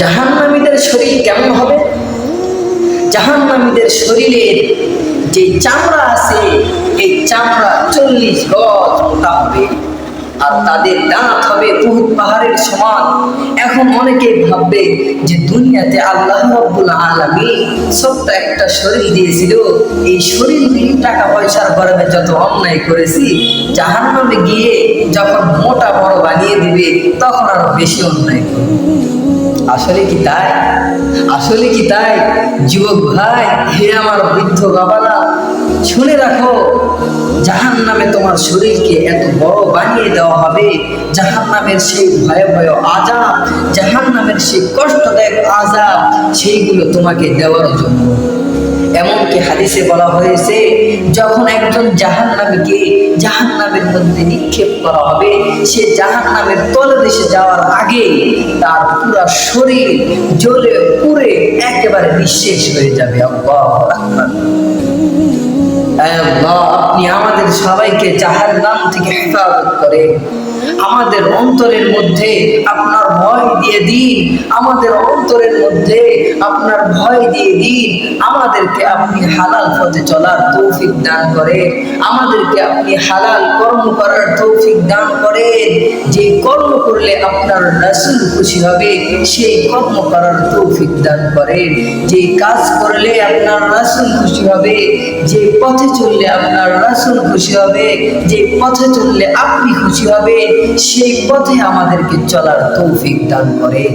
জাহান্নামীদের শরীর কেমন হবে? জাহান্নামীদের শরীরের যে চামড়া আছে, এই চামড়া চল্লিশ গজ মোটা হবে। আর তাদের দাঁত হবে বহুত পাহাড়ের সমান। এখন অনেকেই ভাববে যে দুনিয়াতে আল্লাহ রব্বুল আলমী ছোট্ট একটা শরীর দিয়েছিল। এই শরীর দিয়ে টাকা পয়সার গরমে যত অন্যায় করেছি, জাহান্নামে গিয়ে যখন মোটা বড় বানিয়ে দিবে, তখন আরও বেশি অন্যায় করবে। আসলে কি তাই? আসলে কি তাই? যুবক ভাই, হে আমার বৃদ্ধ বাবারা, শুনে রাখো জাহান নামে তোমার শরীরকে এত বড় বানিয়ে দেওয়া হবে জাহান নামের সেই ভয় ভয় আজাব জাহান নামের সেই কষ্টদায়ক আজাব, সেইগুলো তোমাকে দেওয়ার জন্য। এমনকি হাদিসে বলা হয়েছে, যখন একজন জাহান নামীকে জাহান নামের মধ্যে নিক্ষেপ করা হবে, সে জাহান নামের তলদেশে যাওয়ার আগে তার শরীর জ্বলে পুড়ে একেবারে নিঃশেষ হয়ে যাবে। আপনি আমাদের সবাইকে জাহার নাম থেকে হেফাজত করে আমাদের অন্তরের মধ্যে আপনার ভয় দিয়ে দিন। আমাদের অন্তরের মধ্যে আপনার ভয় দিয়ে দিন। আমাদেরকে আপনি হালাল পথে চলার তৌফিক দান করে আমাদেরকে আপনি হালাল কর্ম করার তৌফিক দান করেন। যে কর্ম করলে আপনার রাসুল খুশি হবে সেই কর্ম করার তৌফিক দান করেন যে কাজ করলে আপনার রাসুল খুশি হবে, যে পথে চললে আপনার রাসুল খুশি হবে, যে পথে চললে আপনি খুশি হবে, সেই পথে আমাদেরকে চলার তৌফিক দান করেন